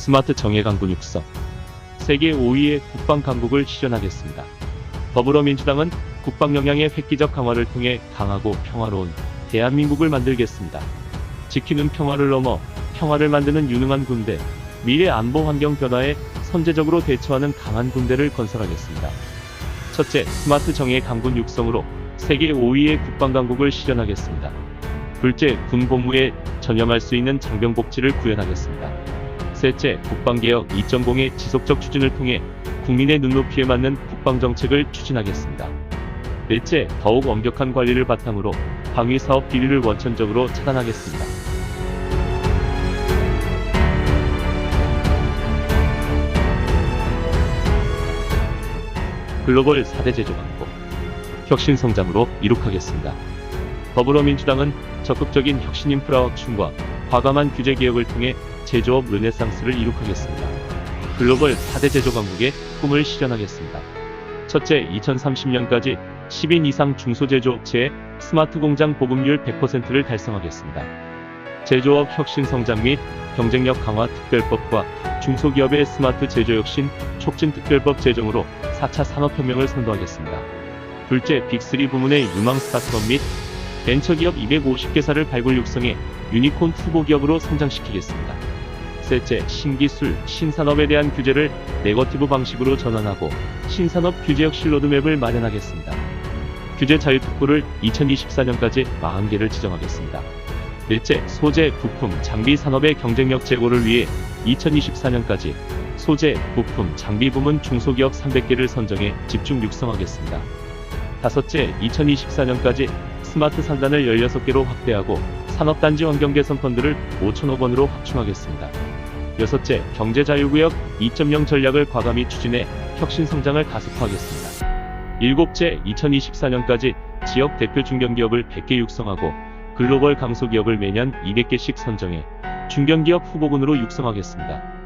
스마트 정예 강군 육성. 세계 5위의 국방 강국을 실현하겠습니다. 더불어민주당은 국방 역량의 획기적 강화를 통해 강하고 평화로운 대한민국을 만들겠습니다. 지키는 평화를 넘어 평화를 만드는 유능한 군대, 미래 안보 환경 변화에 선제적으로 대처하는 강한 군대를 건설하겠습니다. 첫째, 스마트 정예 강군 육성으로 세계 5위의 국방 강국을 실현하겠습니다. 둘째, 군 복무에 전념할 수 있는 장병 복지를 구현하겠습니다. 셋째, 국방개혁 2.0의 지속적 추진을 통해 국민의 눈높이에 맞는 국방정책을 추진하겠습니다. 넷째, 더욱 엄격한 관리를 바탕으로 방위 사업 비리를 원천적으로 차단하겠습니다. 글로벌 4대 제조 강국 혁신 성장으로 이룩하겠습니다. 더불어민주당은 적극적인 혁신 인프라 확충과 과감한 규제 개혁을 통해 제조업 르네상스를 이룩하겠습니다. 글로벌 4대 제조 강국의 꿈을 실현하겠습니다. 첫째, 2030년까지 10인 이상 중소제조업체의 스마트 공장 보급률 100%를 달성하겠습니다. 제조업 혁신 성장 및 경쟁력 강화 특별법과 중소기업의 스마트 제조 혁신 촉진 특별법 제정으로 4차 산업혁명을 선도하겠습니다. 둘째, 빅3 부문의 유망 스타트업 및 벤처기업 250개사를 발굴 육성해 유니콘 투보 기업으로 성장시키겠습니다. 셋째, 신기술, 신산업에 대한 규제를 네거티브 방식으로 전환하고 신산업 규제혁 실로드맵을 마련하겠습니다. 규제 자유특구를 2024년까지 40개를 지정하겠습니다. 넷째, 소재, 부품, 장비 산업의 경쟁력 제고를 위해 2024년까지 소재, 부품, 장비 부문 중소기업 300개를 선정해 집중 육성하겠습니다. 다섯째, 2024년까지 스마트 산단을 16개로 확대하고 산업단지 환경 개선 펀드를 5천억 원으로 확충하겠습니다. 여섯째, 경제자유구역 2.0 전략을 과감히 추진해 혁신 성장을 가속화하겠습니다. 일곱째, 2024년까지 지역 대표 중견기업을 100개 육성하고 글로벌 강소기업을 매년 200개씩 선정해 중견기업 후보군으로 육성하겠습니다.